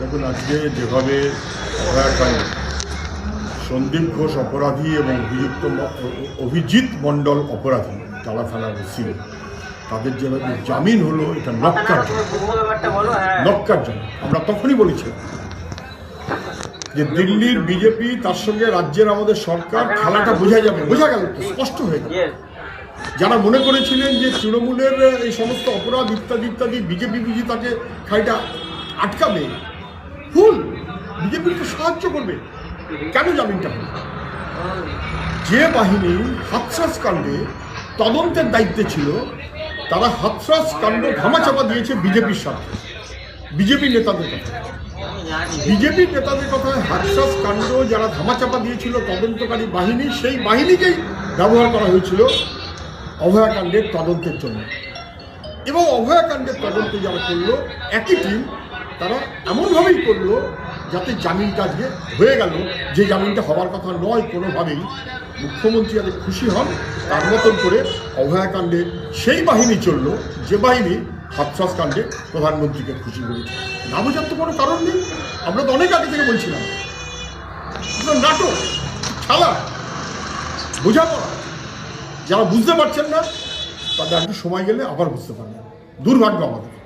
দেখুন আজকে যেভাবে সন্দীপ ঘোষ অপরাধী এবং অভিযুক্ত অভিজিৎ মণ্ডল অপরাধী টালা থানার ওসি, তাদের যেভাবে জামিন হলো, এটা বলো হ্যাঁ নক্কারজনক আমরা তখনই বলেছি যে দিল্লির বিজেপি তার সঙ্গে রাজ্যের আমাদের সরকার খেলাটা বোঝা যাবে। বোঝা গেল স্পষ্ট হয়ে গেল। যারা মনে করেছিলেন যে তৃণমূলের এই সমস্ত অপরাধ ইত্যাদি ইত্যাদি, বিজেপি বুঝি তাকে খাইটা আটকাবে বিজেপিকে সাহায্য করবে। কেন জামিনটা হলো যে বাহিনী হাতরাস কাণ্ডে তদন্তের দায়িত্বে ছিল, তারা হাতরাস কাণ্ড ধামাচাপা দিয়েছে বিজেপির সাথে। বিজেপি নেতাদের কথা। বিজেপি নেতাদের কথায় হাতরাস কাণ্ড যারা ধামাচাপা দিয়েছিল তদন্তকারী বাহিনী, সেই বাহিনীকেই ব্যবহার করা হয়েছিল অভয়াকাণ্ডের তদন্তের জন্য। এবং অভয়াকাণ্ডের তদন্ত যারা করল, একই টিম তারা এমনভাবেই করল যাতে জামিনটা আজকে হয়ে গেল। যে জামিনটা হওয়ার কথা নয় কোনোভাবেই। মুখ্যমন্ত্রী যাতে খুশি হন, তার মতন করে অভয়াকাণ্ডে সেই বাহিনী চলল, যে বাহিনী হাতরাস কাণ্ডে প্রধানমন্ত্রীকে খুশি করেছে। না বোঝার তো কোনো কারণ নেই। আমরা তো অনেক আগে থেকে বলছিলাম। নাটক, খেলা, বোঝাপড়া, যারা বুঝতে পারছেন না, তাদের একটু সময় গেলে আবার বুঝতে পারবেন। দুর্ভাগ্য আমাদের।